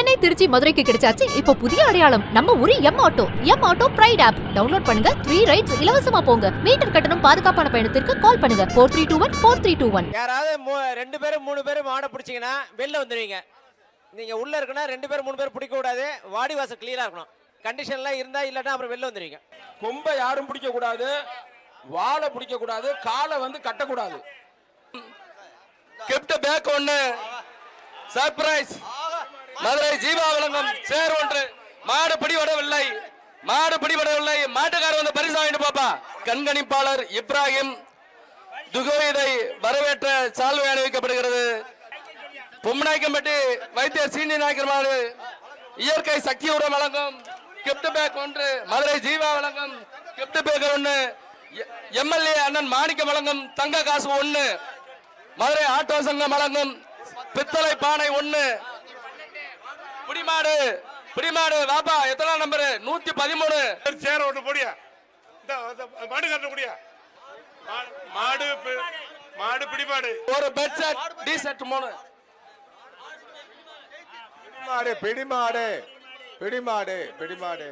சென்னை திருச்சி மதுரைக்கு கிடைச்சாச்சு. இப்போ புதிய அடையாளம் நம்ம ஊரு M auto M auto pride app download பண்ணுங்க. த்ரீ ரைட்ஸ் இலவசமா போங்க. மீட்டர் கட்டணம் பாதுகாப்பான பயணத்திற்கு கால் பண்ணுங்க. Four three two one four three two one யாராவது ரெண்டு பேரும் மூணு பேரும் மாடை பிடிச்சிங்கன்னா வெளில வந்துடுவீங்க நீங்க உள்ள இருக்குன்னா ரெண்டு பேரும் மூணு பேர் பிடிக்க கூடாது வாடி வாசல் கிளியரா இருக்கணும். கண்டிஷன்லாம் இருந்தா இல்லாட்டா அப்புறம் வெளில வந்துடுவீங்க கொம்பை யாரும் பிடிக்க கூடாது வாழை பிடிக்க கூடாது காலை வந்து கட்டக்கூடாது. கிஃப்ட் பேக் ஒன்னு சர்ப்ரைஸ் மதுரை ஜீவா விளங்கும் சேர் ஒன்று. மாடு பிடிபடவில்லை. மாடு பிடிபடவில்லை. மாட்டுக்காரர் வந்து பரிசு வாங்கிட்டு பாப்பா. கண்காணிப்பாளர் இப்ராஹிம் துகோயிதை வரவேற்ற சால்வை அணிவிக்கப்படுகிறது. பொம்மநாயக்கம்பட்டி வைத்தியர் சீனி நாயக்கர் மாடு இயற்கை சக்தி உரம் வழங்கும் கிப்ட் பேக் ஒன்று. மதுரை ஜீவா வழங்கும் கிப்ட் பேக் ஒன்று. எம்எல்ஏ அண்ணன் மாணிக்கம் வழங்கும் தங்க காசு ஒன்று. மதுரை ஆட்டோ சங்கம் வழங்கும் பித்தளை பானை ஒன்று. பிடிமாடு பிடிமாடு வாப்பா எத்தனை நம்பரு நூத்தி பதிமூணு. சேர் இந்த இந்த மாடு கட்ட முடியா மாடு மாடு பிடிமாடு. ஒரு பெட் செட் டி செட் மூணு. பிடிமாடு பிடிமாடு பிடிமாடு பிடிமாடு.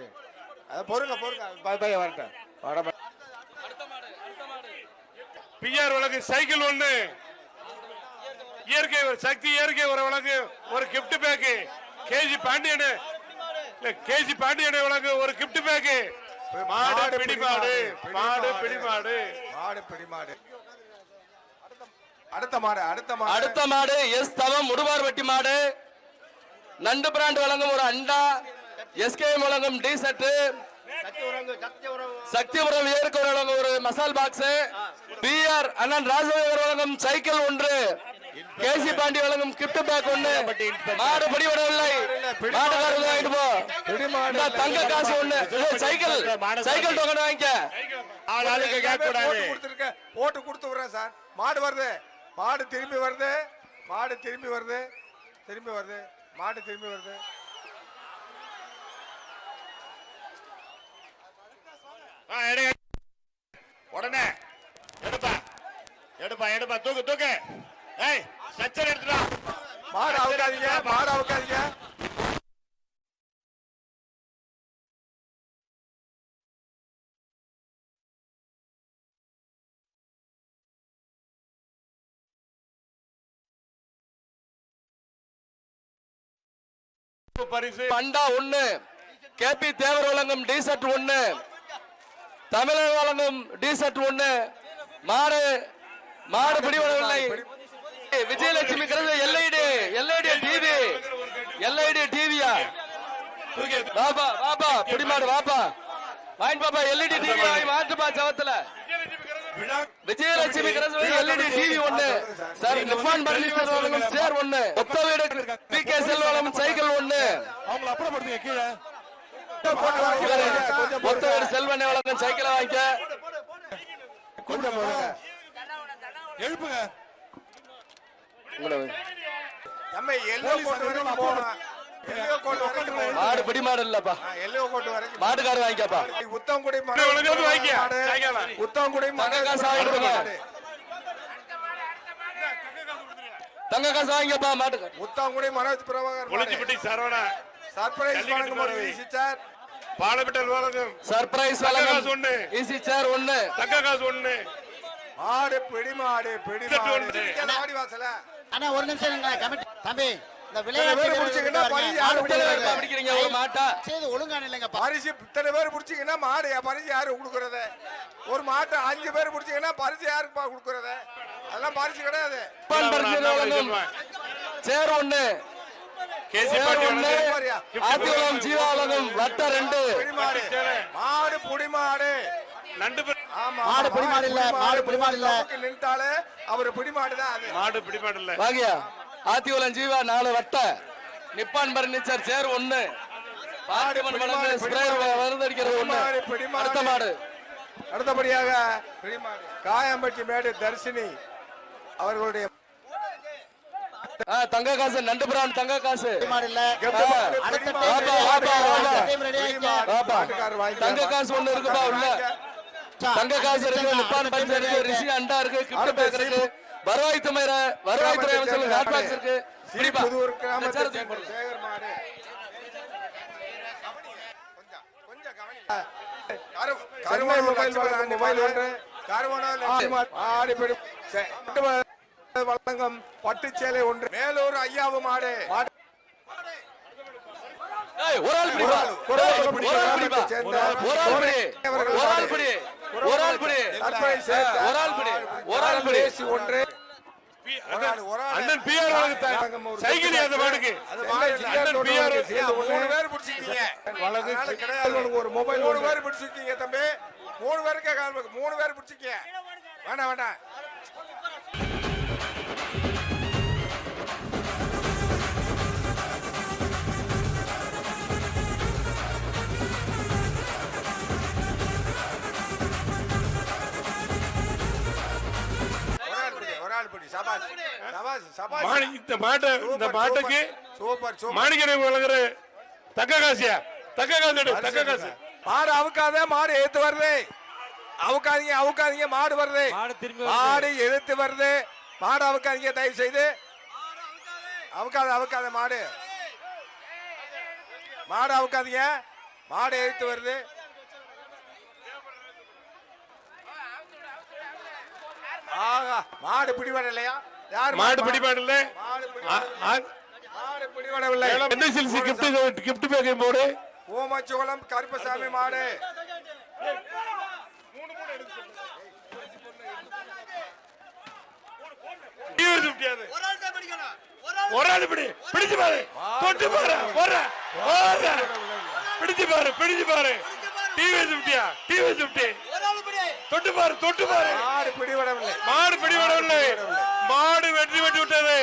அது பொறுங்க பொறுங்க. பை- பையன் வரட்டும் வர பை- பிஆர் வழக்கு சைக்கிள் ஒண்ணு. இயற்கை சக்தி இயற்கை ஒரு வழக்கு ஒரு கிஃப்ட் பேக்கு கேஜி பாண்டியனு. கேஜி பாண்டியனு வழக்கு ஒரு கிஃப்ட் பேக்கு மாடு பிடிமாடு மாடு பிடிமாடு. மாடு பிடிமாடு. அடுத்த மாடு அடுத்த மாடு. அடுத்த மாடு எஸ் தவம் முடுவார்பட்டி மாடு. நண்டு பிராண்ட் வழங்கும் ஒரு அண்டா எஸ்கே வழங்கும் டி செட்டு சக்திபுரம் ஏருக்கு வழங்கும் ஒரு மசால் பாக்ஸ் பிஆர் அண்ணன் ராஜவேகர் வழங்கும் சைக்கிள் ஒன்று. கேசி பாண்டி வழங்கும் கிஃப்ட் பேக் ஒன்று மாடு பிடிபடவில்லை மாடுகாரர் வாங்கிட்டு போ. தங்க காசு ஒண்ணு. சைக்கிள். சைக்கிள் டோக்கன் வாங்கிக்க. ஆளுக்கு கேட்க கூடாது கொடுத்துருக்கேன் போட்டு கொடுத்து விடுறேன் சார். மாடு வருது. மாடு திரும்பி வருது. மாடு திரும்பி வருது. திரும்பி வருது. மாடு திரும்பி வருது. உடனே எடுப்பா. எடுப்பா எடுப்பா. தூக்கு தூக்கு. பரிசு. அண்டா ஒண்ணு கேபி தேவர் வழங்கும் டிசர்ட் ஒண்ணு தமிழக வழங்கும் டி ஒண்ணு மாடு மாடு பிடிவடவில்லை விஜயலட்சுமி கிடந்த எல்ஐடி எல்ஐடி டிவி எல்ஐடி டிவியா வாப்பா வாப்பா பிடிமாடு வாப்பா. வாங்கி பாப்பா எல்இடி டிவி வாங்கி மாட்டுப்பா சவத்துல. விஜயலட்சுமி கிடந்த எல்இடி டிவி ஒண்ணு. சார் நிப்பான் பர்னிச்சர் வழங்கும் சேர் ஒண்ணு. ஒத்த வீடு பி கே செல் வழங்கும் சைக்கிள் ஒண்ணு. அவங்கள அப்புறப்படுத்துங்க கீழே. ஒத்த வீடு செல்வனை வழங்கும் சைக்கிளை போடுங்க. எழுப்புங்க. உங்களை எல்லோ மாடு பிடி மாடு இல்லப்பா. ஆ, எல்லோ கோட் வரைக்கும் மாட்டுக்காரு வாங்கிக்கப்பா. உத்தங்குடி. உத்தங்குடி தங்க காசு வாங்கிக்கப்பா மாட்டுக்காரு. உத்தங்குடி மனோஜ் பிரபாகர் மாடு. ஒளிஞ்சிப்பட்டி சரவணா. சர்ப்ரைஸ் வழங்கும் ஒரு சார் பாலபிட்டல் வழங்கும் சர்ப்ரைஸ் தங்க காசு வழங்கும் ஒண்ணு. ஈசி சேர் ஒண்ணு. தங்க காசு ஒண்ணு. மாடு பிடி மாடு பிடி மாடு. வாசல. அண்ணா ஒரு நிமிஷம் தம்பி இந்த விளையாட்டு பிடிச்சீங்கன்னா. யாரு பேர்? பிடிக்கிறீங்க ஒரு மாட்டா. செய்து ஒழுங்கான இல்லைங்க பரிசு இத்தனை பேர் பிடிச்சீங்கன்னா மாடு பரிசு யாரு கொடுக்கறது? ஒரு மாட்டை அஞ்சு பேர் பிடிச்சீங்கன்னா பரிசு யாருக்குப்பா கொடுக்கறது? அதெல்லாம் பரிசு கிடையாது. சேர் ஒண்ணு. சேர் வட்ட ரெண்டு. மாடு மாடு புடி மாடு நண்டு மாடு பிடி மாடு இல்ல, மாடு பிடி மாடு இல்ல. நின்ட்டாலே அவரு பிடி மாடு தான் அது. மாடு பிடிமாடு இல்ல. வாங்கியா ஆத்திவலம் ஜீவா நாலு வட்ட. நிப்பான் பர்னிச்சர் சேர் ஒண்ணு. பார்த்திபன் வழங்கும் ஸ்ப்ரேயர் மருந்தடிக்கிறது ஒண்ணு. அடுத்த மாடு. அடுத்தபடியாக காயம்பட்டி மேடு தர்ஷினி அவர்களுடைய தங்க காசு நண்டு பிரான் தங்க காசு. தங்க காசு ஒண்ணு இருக்குப்பா உள்ள. தங்க காசு இருக்கு நிப்பான் பஞ்சர் இருக்கு ரிஷி அண்டா இருக்கு கிஃப்ட் பேக் இருக்கு வருவாய்த்துறை வருவாய்த்துறை அமைச்சர் லாட் பாக்ஸ் இருக்கு புதுவூர் கிராமத்தை வழங்கும் பட்டுச்சேலை ஒன்று மேலூர் ஐயாவும் மாடு ஒரு ஒரு ஆள் ஒரு ஆள் பிடி ஒன்று அண்ணன் பிஆர் சைக்கிள் அந்த. அண்ணன் பிஆர் மூணு பேர் பிடிச்சிருக்கீங்க. வலது கிடையாது. ஒரு மொபைல் மூணு. பேர் பிடிச்சிருக்கீங்க தம்பி. மூணு பேருக்கே கால். மூணு பேர் பிடிச்சிருக்கீங்க. வேண்டாம் வேண்டாம் இந்த மாட்டை இந்த சூப்பர், மாட்டுக்கு சூப்பர் சூப்பர் மாணிக்கரை வழங்குற தக்க காசியா தக்க காசு எடு, தக்க காசு மாடு அவுக்காத மாடு எடுத்து வருது. அவுக்காதீங்க அவுக்காதீங்க மாடு வருது. மாடு எடுத்து வருது. மாடு அவுக்காதீங்க தயவு செய்து அவுக்காத அவுக்காத மாடு. மாடு அவுக்காதீங்க. மாடு எடுத்து வருது. ஆகா மாடு பிடிபடலையா? யார் மாடு பிடிப்பாடு இல்ல மாடு பிடி- ஆ- ஆ- மாடு பிடிபடவில்லை. என்எஸ்எல்சி கிஃப்ட் கிஃப்ட் பேக்கையும் போடு. ஓமச்சோளம் கருப்பசாமி மாடு. ஒரு ஆள் பிடி பிடிச்சு பாரு. தொட்டு பாரு. போற போற பிடிச்சு பாரு பிடிச்சு பாரு. டிவி சுட்டியா டிவி சுட்டி தொட்டு பாரு தொட்டு பாரு. மாடு பிடிபடவில்லை. மாடு பிடிபடவில்லை. மாடு வெற்றி வெட்டி விட்டது.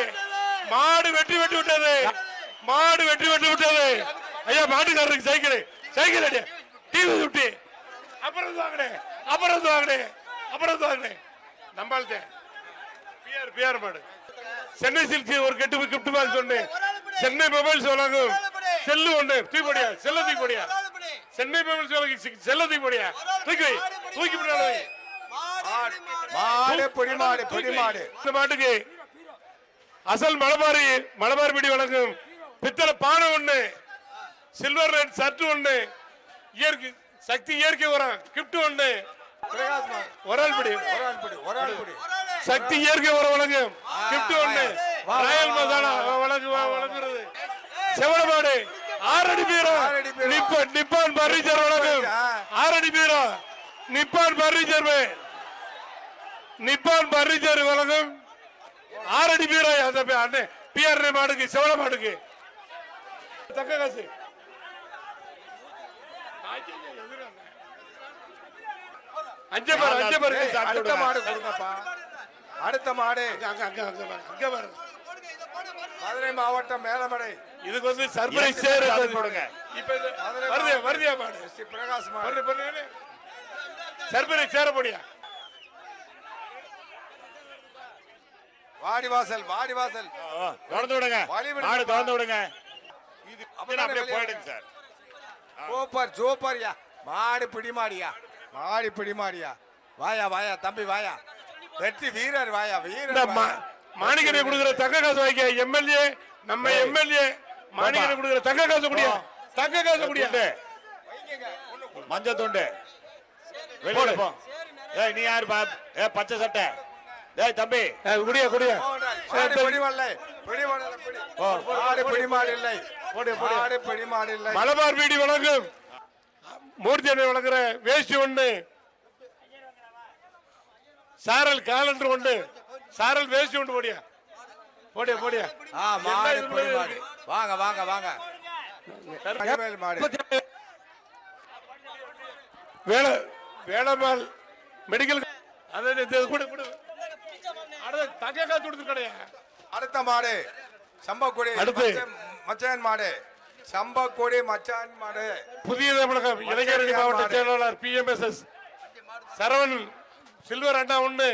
மாடு வெற்றி வெட்டி விட்டது. மாடு வெற்றி வெட்டி விட்டது. ஐயா மாட்டுக்காரருக்கு சைக்கிள். சைக்கிள் அடி டிவி சுட்டி அப்புறம் வாங்கினே. அப்புறம் வாங்கினே. அப்புறம் வாங்கினே. நம்பாள்தே பிஆர் பிஆர் மாடு. சென்னை சில்க் ஒரு கெட்டு கிஃப்ட் பாக்ஸ் ஒன்று சென்னை மொபைல்ஸ் வழங்கும் செல்லு ஒன்று. தூக்கிப்படியா செல்ல தூக்கிப்படியா சென்னை மொபைல்ஸ் வழங்கும் செல்ல தூக்கிப்படியா தூக்கி. தூக்கி மாடு பிடி மாடு பிடி மாடு இந்த மாட்டுக்கு அசல் மலபாரி மலபார் பிடி வழங்கும் பித்தளை பானை ஒண்ணு சில்வர் ரெட் சர்ட் ஒண்ணு இயற்கை சக்தி இயற்கை உரம் கிஃப்ட் ஒண்ணு. ஒரு ஆள் பிடி. ஒரு ஆள் பிடி. ஒரு ஆள் பிடி சக்தி இயற்கை உரம் வழங்கும் கிஃப்ட் ஒண்ணு. ராயல் வா, மசாலா வழங்கு வழங்குறது. செவடமாடு ஆறடி பீரம். நிப்பான் நிப்பான் பர்னிச்சர் வழங்கும். ஆறடி பீரம் நிப்பான் பர்னிச்சர் நிப்பான் பர்னிச்சர் வழங்கும் ஆறடி பீரம் அந்த பி- அண்ணே. பிஆர் மாடுக்கு செவட மாடுக்கு. தக்க காசு. அஞ்சு பேர் அஞ்சு பேருக்கு அடுத்த மாடு. கொடுங்கப்பா. அடுத்த மாடு. அங்க அங்க அங்க அங்க பாரு, அங்க பாரு மதுரை மாவட்டம் மேலமடை. இதுக்கு வந்து சர்ப்ரைஸ் இது வருது வருதியா மாடு ஸ்ரீ பிரகாஷ் வருது சர்ப்ரைஸ் சேர போடியா? வாடிவாசல் வாடிவாசல். திறந்து விடுங்க. வழி விடுங்க. மாடு திறந்து விடுங்க. இது அப்படியே போயிடுங்க சார். சூப்பர் சூப்பர் யா மாடு பிடி மாடியா மாடு பிடி மாடியா வாயா வாயா தம்பி வாயா. வெற்றி வீரர் வாயா வீரர் மா- வாயா. மாணிக்கனை கொடுக்குற தங்க காசு வாங்க எம்எல்ஏ நம்ம எம்எல்ஏ மாணிக்கனை கொடுக்குற தங்க காசு குடியா? தங்க காசு குடியா? மஞ்சள் துண்டு. நீ யாரு பச்சை சட்டை. ஏய் தம்பி. குடியா குடியா? மலபார் பீடி வழங்கும். மூர்த்தி அண்ணன் வழங்குற வேஷ்டி ஒண்ணு. சாரல் காலண்டர் ஒண்ணு. சாரல் வேஷ்டி ஒண்ணு போடியா? போடியா போடியா? ஆ மாடு பிடி மாடு வாங்க வாங்க வாங்க. வேலை வேலைமால் மெடிக்கல் அடுத்த மாடு. சம்பக்குடி அடுத்து. மச்சான்- மாடு. சம்பக்குடி மச்சான் மாடு. புதிய தமிழகம் இளைஞரணி மாவட்ட செயலாளர் பிஎம்எஸ்எஸ் சரவணன் சில்வர் அண்ணா ஒண்ணு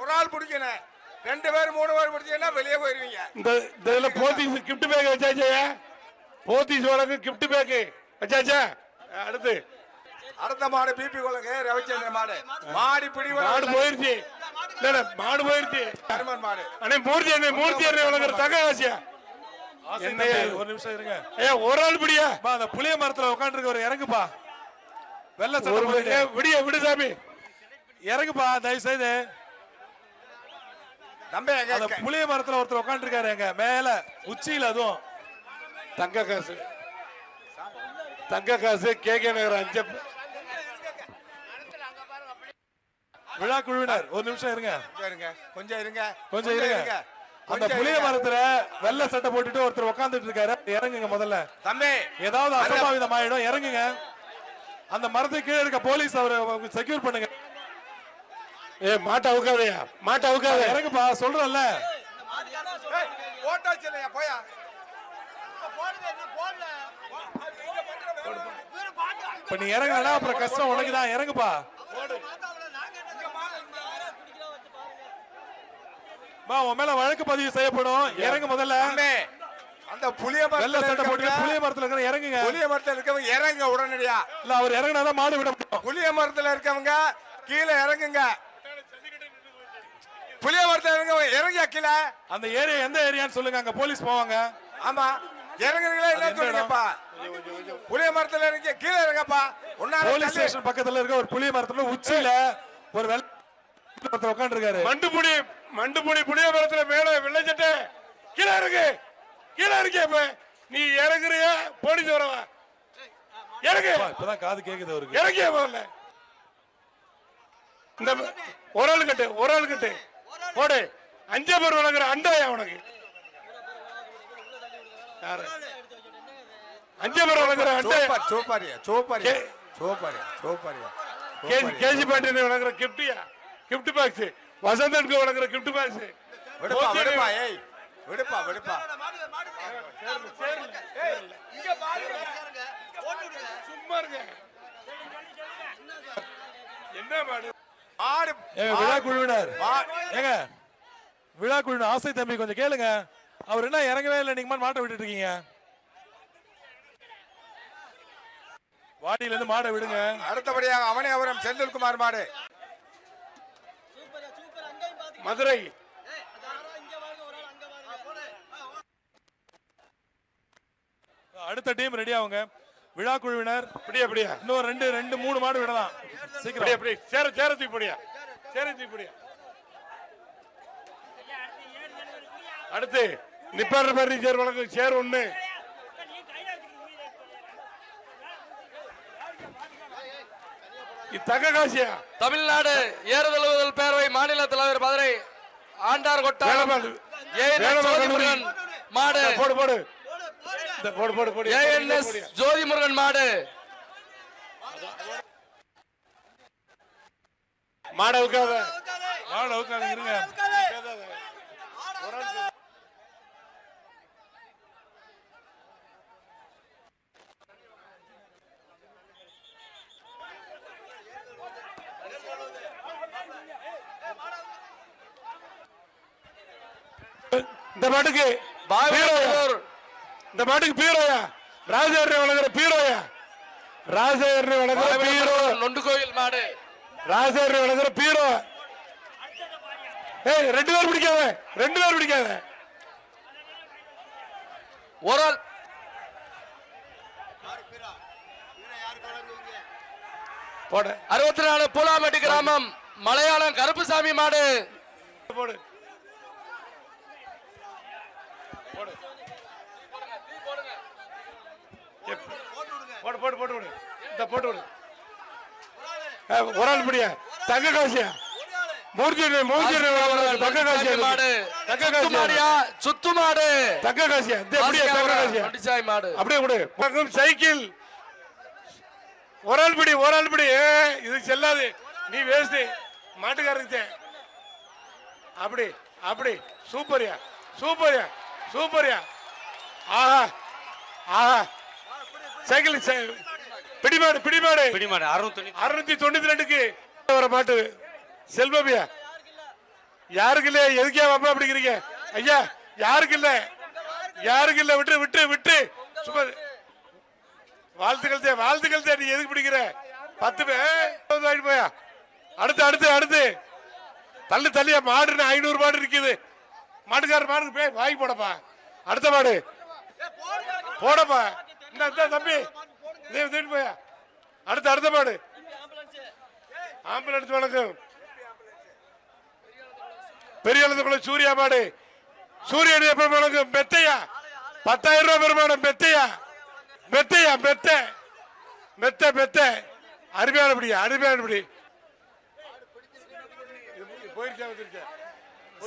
ஒரு ஆள் பிடிக்கணும். ரெண்டு பேர் மூணு பேர் பிடிச்சீங்கன்னா வெளியே போயிருவீங்க. இந்த இதுல போத்தீஸ் கிஃப்ட் பேக் வச்சாச்சா? போத்தீஸ் வழங்கு கிஃப்ட் பேக் வச்சாச்சா? அடுத்து. அடுத்த மாடு பிபி கொள்ளுங்க ரவிச்சந்திரன் மாடு. மாடி பிடி மாடு போயிருச்சு. இல்ல, இல்ல, மாடு போயிருச்சு. ஹனுமன் மாடு. அண்ணே மூர்த்தி அண்ணே மூர்த்தி அண்ணே வழங்குற என்ன? ஒரு நிமிஷம் இருங்க. ஐயா ஒரு ஆள் பிடியா? பா, அந்த புளிய மரத்துல உட்காந்துருக்க ஒரு இறங்குப்பா. வெள்ள ஒரு சட்டை போட்டுட்டு. ஏய், விடிய விடு சாமி. இறங்குப்பா தயவு செய்து தம்பி புளிய மரத்துல ஒருத்தர் உட்காந்துருக்காரு எங்க மேல உச்சியில அதுவும். தங்க காசு. தங்க காசு கே. கே. நகர் அஞ்சு. விழா குழுவினர் ஒரு நிமிஷம் இருங்க. கொஞ்சம் இருங்க கொஞ்சம் இருங்க. கொஞ்சம் இருங்க. அந்த புளிய. மரத்துல வெள்ள சட்டை போட்டுட்டு ஒருத்தர் உட்காந்துட்டு இருக்காரு இறங்குங்க முதல்ல. தம்பி. ஏதாவது அசம்பாவிதம் ஆயிடும் இறங்குங்க. அந்த மரத்துக்கு கீழே இருக்க போலீஸ் அவரை செக்யூர் பண்ணுங்க. ஏ மாட்டை அவுக்காதயா மாட்டை அவுக்காத. இறங்குப்பா போயா இப்ப நீ இறங்கலன்னா அப்புறம் கஷ்டம் உனக்கு தான் இறங்குப்பா அம்மா, உன் மேல வழக்கு பதிவு செய்யப்படும். இறங்கு முதல்ல. அந்த புளிய வெள்ள மரத்துல சட்டை போட்டு புளிய மரத்துல இருக்கிற இறங்குங்க. புளிய மரத்துல இருக்கவங்க இறங்க உடனடியா. இல்ல அவர் இறங்குனாதான் மாடு விட முடியும். புளிய மரத்துல இருக்கவங்க கீழே இறங்குங்க. புளிய மரத்துல இருக்கவங்க இறங்கியா கீழே? அந்த ஏரியா எந்த ஏரியான்னு சொல்லுங்க அங்க போலீஸ் போவாங்க. ஆமா. இறங்குறீங்களா என்ன சொல்லுங்கப்பா. புளிய மரத்துல இறங்கி கீழே இறங்கப்பா. உன்னால போலீஸ் ஸ்டேஷன் பக்கத்துல இருக்க ஒரு புளிய மரத்துல உச்சியில ஒரு வெள்ள ஒருத்தர் உட்காந்துருக்காரு மண்டுபுடி மண்டுபுடி புளிய மரத்துல மேல வெள்ளச்சட்டை. கீழே இருக்கு கீழே இருக்கே இப்ப நீ இறங்குறியா? போலீஸ் வரவா? இறங்கு. இப்பதான் காது கேக்குது அவருக்கு. இறங்கிய முதல்ல? இந்த ஒரு ஆள் கட்டு ஒரு ஆள் கட்டு. போடு. அஞ்சே பேர் வழங்குற அண்டாயா உனக்கு? அஞ்சே பேர் வழங்குற அண்டாயா சூப்பர் சூப்பரியா சூப்பரியா சூப்பரியா சூப்பரியா K G K G Pandian வழங்குற கிப்டியா கிப்ட் பாக்ஸ் வசந்தனுக்கு வழங்குற கிப்ட் பாக்ஸ் விடுப்பா விடுப்பா ஏய் விடுப்பா விடுப்பா. சும்மா இருங்க. என்ன மாடு? ஆடு ஏங்க விழா குழுவினர் ஏங்க விழா குழுவினர் ஆசை தம்பி கொஞ்சம் கேளுங்க. அவர் என்ன இறங்கவே இல்லை நீங்க மாட்டை விட்டுட்டு இருக்கீங்க. வாடியில இருந்து மாடை விடுங்க. அடுத்தபடியாக அவனே அவரம் செந்தில்குமார் மாடு. மதுரை. அடுத்த டீம் ரெடி ஆகுங்க. விழா குழுவினர் அப்படியே அப்படியா. இன்னும் ரெண்டு ரெண்டு மூணு மாடு விடலாம். சீக்கிரம். அப்படியே சேர சேர தூக்கி போடியா சேர தூக்கி போடியா அடுத்து நிப்பார் மாதிரி சேர் வழங்கும். சேர் ஒண்ணு. தங்க காசியா? தமிழ்நாடு ஏறுதழுவுதல் பேரவை மாநில தலைவர் மதுரை ஆண்டார் ஜோதிமுருகன் மாடு. போடு போடு. இந்த போடு போடு போடு ஏஎன்எஸ் ஜோதிமுருகன் மாடு. மாட வைக்காத மாடு உட்காந்து இருங்க. இந்த மாட்டுக்கு. பாவியூர் இந்த மாட்டுக்கு பீரோயா? ராஜேரி வழங்குற பீரோயா? ராஜேரி வழங்குற பீரோ. நொண்டு கோயில் மாடு. ராஜேரி வழங்குற பீரோ. ஏய் ரெண்டு பேர் பிடிக்காத ரெண்டு பேர் பிடிக்காத. ஒரு ஆள். போடு. அறுபத்தி நாலு பூலாமட்டி கிராமம் மலையாளம் கருப்புசாமி மாடு. போடு போடு. போடு போட்டு விடு இந்த போட்டு விடு. ஒரு ஆள் பிடியா தங்க காசியா? மூர்த்தி மூர்த்தி தங்க காசியா மாடு. தங்க மாடியா சுத்து மாடு. தங்க காசியா? இந்த அப்படியே தங்க காசியா? மாடு. அப்படியே பக்கம் சைக்கிள். ஒரு ஆள் பிடி ஒரு ஆள் பிடி ஏ, இது செல்லாது. நீ வேஸ்ட் மாட்டுக்காரருக்கு. அப்படி அப்படி. சூப்பர்யா. சூப்பர்யா. சூப்பர்யா. ஆஹா. ஆஹா. சைக்கிள் சை- பிடிமாடு பிடிமாடு. பிடிமாடு அறுநூத்தி தொண்ணூத்தி ரெண்டுக்கு வர மாட்டு செல்வமியா யாருக்கு இல்ல எதுக்கே அப்பா அப்படிங்கிறீங்க ஐயா யாருக்கு இல்ல யாருக்கு இல்ல விட்டு விட்டு விட்டு சும்மா வாழ்த்துக்கள் தே வாழ்த்துக்கள் தே நீ எதுக்கு பிடிக்கிற? பத்து பேர் போயா? அடுத்து அடுத்து அடுத்து. தள்ளு தள்ளியா மாடுன்னு ஐநூறு மாடு இருக்குது. மாட்டுக்காரர் மாடுக்கு போய் வாங்கி போடப்பா. அடுத்த மாடு. போடப்பா. தம்பி தூக்கிட்டு போயா. அடுத்து அடுத்த மாடு ஆம்புலன்ஸ் வழங்கும் பெரிய குளம் சூர்யா மாடு சூரியன் எப்ப வழங்கும் மெத்தையா? பத்தாயிரம் ரூபாய் பெருமானம் மெத்தையா? மெத்தையா? மெத்த. மெத்த மெத்த. அருமையான பிடி அருமையான பிடி. போயிருச்சா வந்துருச்சா?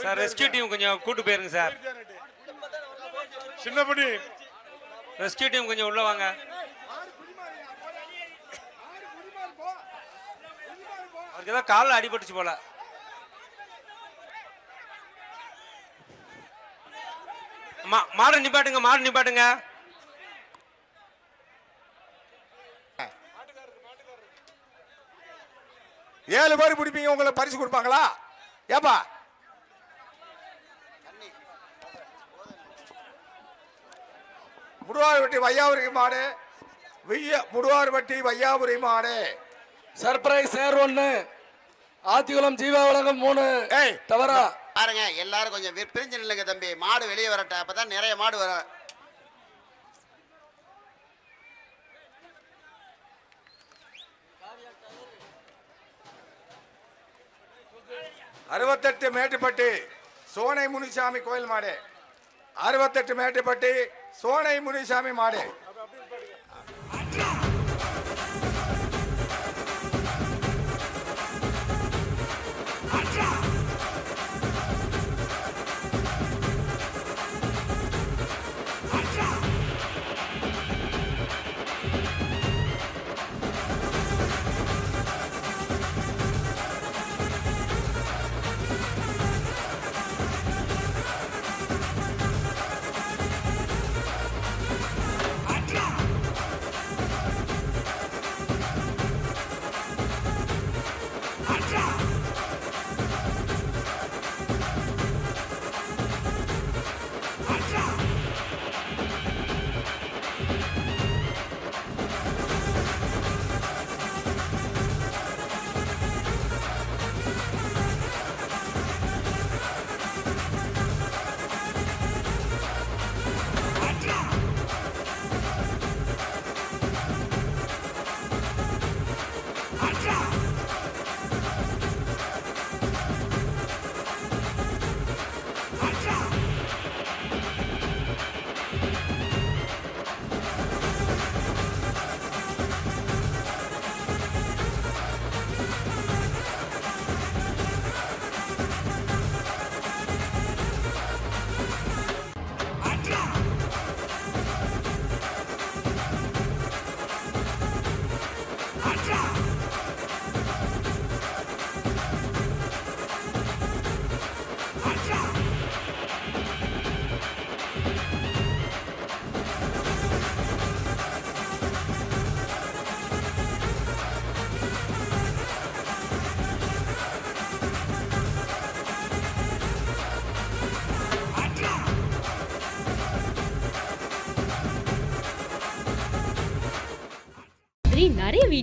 சார் ரெஸ்கியூ டீம் கொஞ்சம் கூட்டு போயிருங்க சார். சின்ன பிடி. ரெஸ்கியூ டீம் கொஞ்சம் உள்ள வாங்க. அவருக்கு ஏதோ காலில் அடிபட்டுச்சு போல. மா- மாடு நிப்பாட்டுங்க மாடு நிப்பாட்டுங்க. ஏழு பேர் பிடிப்பீங்க உங்களை பரிசு கொடுப்பாங்களா? ஏப்பா? முடுவார்பட்டி வையாபுரி மாடு. வெய்ய முடுவார்பட்டி வையாபுரி மாடு. சர்ப்ரைஸ் சேர் ஒண்ணு ஆத்திகுளம் ஜீவா வழங்கம் மூணு. ஏய் தவறா. பாருங்க எல்லாரும் கொஞ்சம் பிரிஞ்சு நில்லுங்க தம்பி. மாடு வெளியே வரட்டும் அப்பதான் நிறைய மாடு வரும் அறுபத்தெட்டு மேட்டுப்பட்டி சோனை முனிசாமி கோயில் மாடு. அறுபத்தெட்டு மேட்டுப்பட்டி சோனை முனிசாமி மாடு.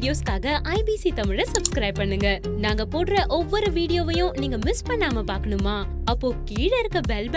வீடியோஸ்க்காக ஐபிசி தமிழை சப்ஸ்கிரைப் பண்ணுங்க. நாங்க போடுற ஒவ்வொரு வீடியோவையும் நீங்க மிஸ் பண்ணாம பார்க்கணுமா? அப்போ கீழே இருக்க பெல்